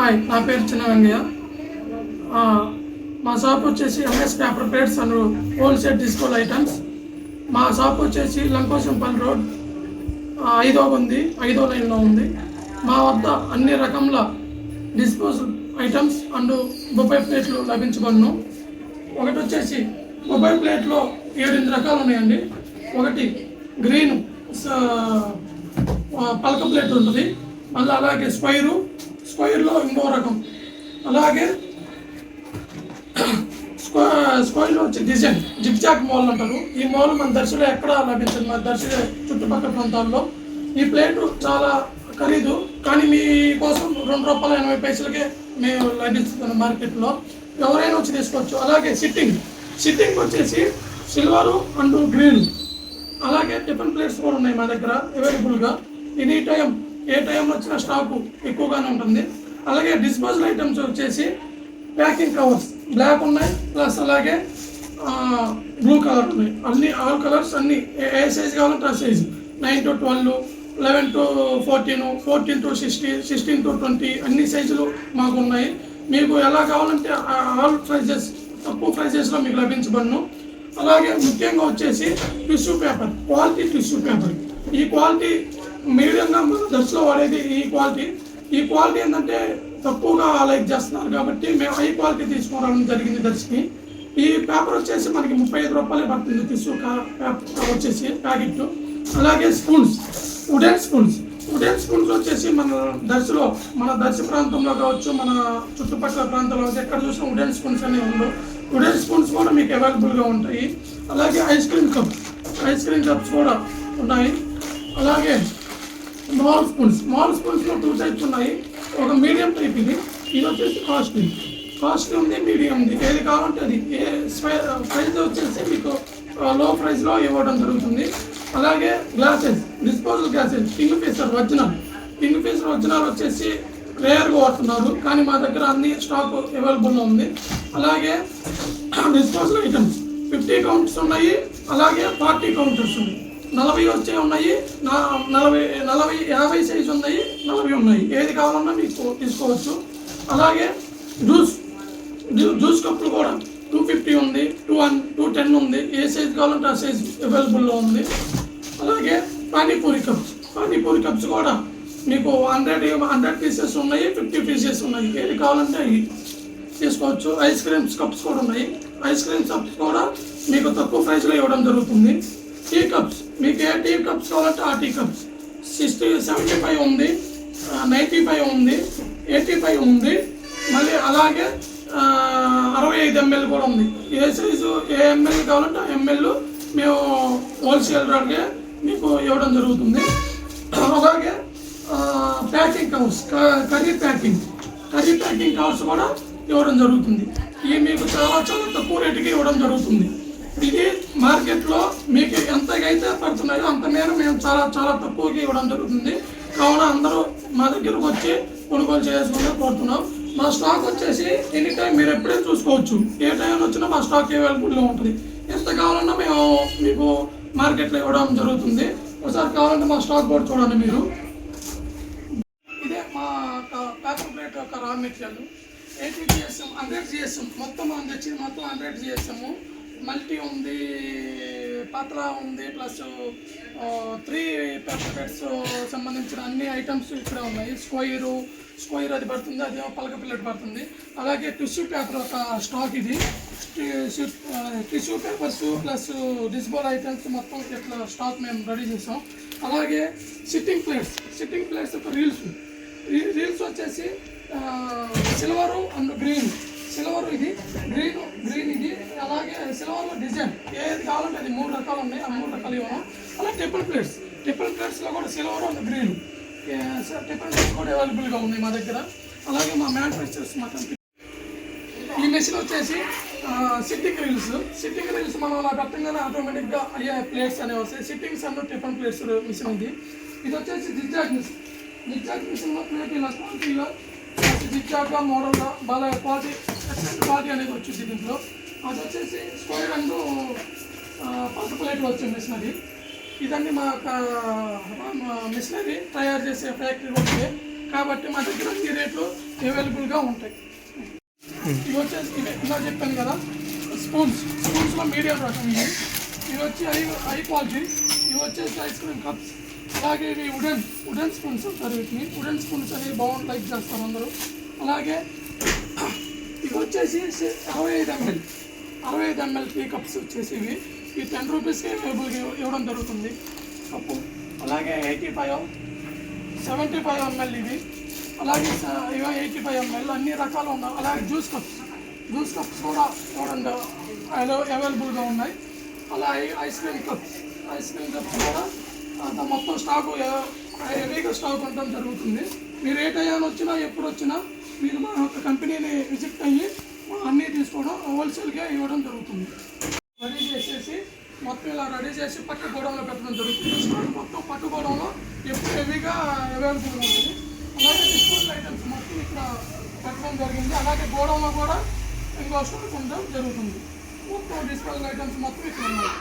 Hi నా పేరు చిన్న వెంగయ్య. మా షాప్ వచ్చేసి M S paper plates and wholesale disposal items మా షాప్ వచ్చేసి లంకోశంపల్లి రోడ్. ఐదో ఉంది ఐదో లైన్లో ఉంది. మా వద్ద అన్ని రకముల డిస్పోజల్ ఐటమ్స్ అండ్ బొబ్బాయి ప్లేట్లు లభించబడును. ఒకటి వచ్చేసి మొబైల్ ప్లేట్లో ఏడెనిమిది రకాలు ఉన్నాయండి. ఒకటి గ్రీన్ పలక ప్లేట్ ఉంటుంది. మళ్ళీ అలాగే స్పైరు స్క్వైర్లో ఇంకో రకం అలాగే స్క్వా స్క్వైర్లో వచ్చి డిజైన్ జిగ్జాక్ మోల్ అంటారు. ఈ మోల్ మన దర్శలో ఎక్కడ లభించదు. మన దర్శ చుట్టుపక్కల ప్రాంతాల్లో. ఈ ప్లేట్ చాలా ఖరీదు. కానీ మీ కోసం రెండు రూపాయల ఎనభై పైసలకే మేము లభిస్తుంది మార్కెట్లో. ఎవరైనా వచ్చి తీసుకోవచ్చు. అలాగే సిట్టింగ్. సిట్టింగ్ వచ్చేసి సిల్వరు అండ్ గ్రీన్. అలాగే టిఫిన్ ప్లేట్స్ కూడా ఉన్నాయి మా దగ్గర అవైలబుల్గా ఎనీ టైం ఏ టైంలో వచ్చిన స్టాకు ఎక్కువగానే ఉంటుంది. అలాగే డిస్పోజల్ ఐటమ్స్ వచ్చేసి ప్యాకింగ్ కవర్స్. బ్లాక్ ఉన్నాయి ప్లస్ అలాగే బ్లూ కలర్ ఉన్నాయి. అన్ని ఆల్ కలర్స్ అన్ని ఏ- ఏ సైజ్ కావాలంటే ఆ size. Nine to twelve eleven to fourteen fourteen to sixteen sixteen to twenty అన్ని సైజులు మాకు ఉన్నాయి మీకు ఎలా కావాలంటే ఆల్ ప్రైజెస్ తక్కువ ప్రైజెస్లో మీకు లభించబడను. అలాగే ముఖ్యంగా వచ్చేసి tissue paper quality tissue paper. ఈ క్వాలిటీ మీడియంగా మన దర్శలో వాడేది ఈ క్వాలిటీ ఈ క్వాలిటీ ఏంటంటే తక్కువగా లైక్ చేస్తున్నారు కాబట్టి మేము హై క్వాలిటీ తీసుకోవడం జరిగింది దర్శకి. ఈ పేపర్ వచ్చేసి మనకి ముప్పై ఐదు రూపాయలే పడుతుంది. తీసుకు పేపర్ వచ్చేసి ప్యాకెట్ అలాగే spoons wooden spoons wooden spoons వచ్చేసి మన దర్శలో మన దర్శ ప్రాంతంలో కావచ్చు మన చుట్టుపక్కల ప్రాంతంలో కావచ్చు ఎక్కడ చూసినా వుడెన్ స్పూన్స్ అనేవి ఉండవు. వుడెన్ స్పూన్స్ కూడా మీకు అవైలబుల్గా ఉంటాయి. అలాగే ice cream cup ice cream cups కూడా ఉన్నాయి. అలాగే స్మాల్ స్పూన్స్ స్మాల్ స్పూన్స్లో టూ టైప్స్ ఉన్నాయి. ఒక మీడియం టైప్ ఇది. ఇది వచ్చేసి కాస్ట్లీ. కాస్ట్లీ ఉంది మీడియం ఉంది. ఏది కావాలంటే అది. ఏ ప్రైస్ వచ్చేసి మీకు లో ప్రైస్లో ఇవ్వడం జరుగుతుంది. అలాగే glasses disposal glasses Kingfisher original. Kingfisher original వచ్చేసి రేర్గా వాడుతున్నారు. కానీ మా దగ్గర అన్ని స్టాక్ అవైలబుల్లో ఉంది. అలాగే డిస్పోజల్ ఐటమ్స్ ఫిఫ్టీ కౌంటర్స్ ఉన్నాయి. అలాగే ఫార్టీ కౌంటర్స్ ఉన్నాయి. నలభై వచ్చే ఉన్నాయి. నా- నలభై నలభై యాభై సైజు ఉన్నాయి. నలభై ఉన్నాయి. ఏది కావాలన్నా మీకు తీసుకోవచ్చు. అలాగే జ్యూస్ జ్యూస్ కప్పులు కూడా టూ ఫిఫ్టీ ఉంది టూ వన్ టూ టెన్ ఉంది. ఏ సైజ్ కావాలంటే ఆ సైజ్ అవైలబుల్లో ఉంది. అలాగే పానీపూరి కప్స్ పానీపూరి కప్స్ కూడా మీకు హండ్రెడ్ హండ్రెడ్ పీసెస్ ఉన్నాయి ఫిఫ్టీ పీసెస్ ఉన్నాయి. ఏది కావాలంటే అవి తీసుకోవచ్చు. ఐస్ క్రీమ్స్ కప్స్ కూడా ఉన్నాయి. ఐస్ క్రీమ్స్ కప్స్ కూడా మీకు తక్కువ ప్రైస్లో ఇవ్వడం జరుగుతుంది. టీ కప్స్ మీకు ఏ టీ కప్స్ కావాలంటే ఆ tea cups. Sixty seventy five ఉంది నైంటీ ఫైవ్ ఉంది ఎయిటీ ఫైవ్ ఉంది మళ్ళీ అలాగే అరవై ఐదు ఎంఎల్ కూడా ఉంది. ఏ సైజు ఏ ఎంఎల్ కావాలంటే ఆ ఎంఎల్ మేము హోల్సేల్ రేట్గా మీకు ఇవ్వడం జరుగుతుంది. అలాగే packing covers curry packing curry packing covers కూడా ఇవ్వడం జరుగుతుంది. ఇవి మీకు చాలా చాలా తక్కువ రేటుకి ఇవ్వడం జరుగుతుంది. ఇది మీకు ఎంతకైతే పడుతున్నాయో అంత మేర మేము చాలా చాలా తక్కువకి ఇవ్వడం జరుగుతుంది. కావున అందరూ మా దగ్గరకు వచ్చి కొనుగోలు చేసుకుంటే కోరుతున్నాం. మా స్టాక్ వచ్చేసి ఎనీ టైం మీరు ఎప్పుడైనా చూసుకోవచ్చు. ఏ టైం వచ్చినా మా స్టాక్ అవైలబుల్లో ఉంటుంది. ఎంత కావాలన్నా మేము మీకు మార్కెట్లో ఇవ్వడం జరుగుతుంది. ఒకసారి కావాలంటే మా స్టాక్ కూడా చూడండి మీరు. ఇదే మా పేపర్ ప్లేట్ యొక్క raw material eighty GSM hundred GSM మొత్తం మనం తెచ్చింది మొత్తం హండ్రెడ్ జిఎస్ఎం మల్టీ ఉంది పత్రా ఉంది ప్లస్ త్రీ పేపర్ సంబంధించిన అన్ని ఐటమ్స్ ఇక్కడ ఉన్నాయి. స్క్వైరు స్క్వైర్ అది పడుతుంది అది పలక ప్లేట్ పడుతుంది. అలాగే టిష్యూ పేపర్ ఒక స్టాక్ ఇది. Tissue papers plus disposable items మొత్తం ఇట్లా స్టాక్ మేము రెడీ చేసాం. అలాగే సిట్టింగ్ ప్లేట్స్ సిట్టింగ్ ప్లేట్స్ ఒక రీల్స్ రీల్స్ వచ్చేసి సిల్వరు అండ్ గ్రీన్ సిల్వర్ ఇది గ్రీన్ గ్రీన్ ఇది అలాగే సిల్వర్లో డిజైన్. ఏది కావాలంటే అది మూడు రకాలు ఉన్నాయి ఆ మూడు రకాలు ఇవ్వను. అలా టెంపుల్ ప్లేట్స్ టెంపుల్ ప్లేట్స్లో కూడా silver and green. Temple plates కూడా అవైలబుల్గా ఉన్నాయి మా దగ్గర. అలాగే మా మ్యానుఫ్యాక్చర్స్ మా కంపెనీ ఈ మెషిన్ వచ్చేసి సిట్టింగ్ రీల్స్ సిట్టింగ్ రీల్స్ మనం అలా పెట్టంగానే ఆటోమేటిక్గా అయ్యే ప్లేట్స్ అనేవి వస్తాయి. సిట్టింగ్స్ అన్న టిఫిన్ ప్లేట్స్ మిషన్ ఉంది. ఇది వచ్చేసి జిగ్జాగ్ మిషన్ జిగ్జాగ్ మిషన్లో ప్లేట్ ఇలా క్వాలిటీలో జిగ్జాగ్గా మోడల్గా బాగా క్వాలిటీ ఎక్సలెంట్ క్వాలిటీ అనేది వచ్చింది దీంట్లో. అది వచ్చేసి స్క్వేర్ అండ్ పసుపు ప్లేట్ వచ్చే మిషన్ అది ఇదన్నీ మా యొక్క మిషనరీ తయారు చేసే ఫ్యాక్టరీ ఉంది కాబట్టి మా దగ్గర అన్ని రేట్లు అవైలబుల్గా ఉంటాయి. ఇవి వచ్చేసి ఇవి ఇలా చెప్పాను కదా స్పూన్స్. స్పూన్స్లో మీడియం రకం ఇవి ఇవి వచ్చి ఐ ఐ క్వాలిటీ. ఇవి వచ్చేసి ఐస్ క్రీమ్ కప్స్. అలాగే ఇవి వుడెన్ వుడెన్ స్పూన్స్ అంటారు వీటిని. వుడెన్ స్పూన్స్ అనేవి బాగుంటాయి లైక్ చేస్తారు అందరూ. అలాగే వచ్చేసి అరవై ఐదు ఎంఎల్ అరవై ఐదు ఎంఎల్ టీ కప్స్ వచ్చేసి ఇవి. ఈ టెన్ రూపీస్కి అవైలబుల్గా ఇవ్వడం జరుగుతుంది. కప్పు. అలాగే eighty five seventy five ML ఇది అలాగే ఇవి ఎయిటీ ఫైవ్ ఎంఎల్ అన్ని రకాలు ఉన్నాయి. అలాగే జ్యూస్ కప్స్ జ్యూస్ కప్స్ కూడా చూడండి. అవైలబుల్గా ఉన్నాయి. అలాగే ice cream cups ice cream cups కూడా అంత మొత్తం స్టాకు హెవీగా స్టాక్ ఉండడం జరుగుతుంది. మీరు ఏ టైం వచ్చినా ఎప్పుడు వచ్చినా మీరు మా యొక్క కంపెనీని విజిట్ అయ్యి అన్నీ తీసుకోవడం హోల్సేల్గా ఇవ్వడం జరుగుతుంది. రెడీ చేసేసి మొత్తం ఇలా రెడీ చేసి పట్టు గోడంలో పెట్టడం జరుగుతుంది. స్టాక్ మొత్తం పట్టు గోడంలో ఎప్పుడు హెవీగా అవైలబుల్ ఉంటుంది. అలాగే డిస్కౌంట్ ఐటమ్స్ మొత్తం ఇక్కడ పెట్టడం జరిగింది. అలాగే గోడంలో కూడా ఇంకో స్టాక్ ఉండడం జరుగుతుంది. మొత్తం డిస్కౌంట్ ఐటమ్స్ మొత్తం ఇక్కడ ఉన్నాయి.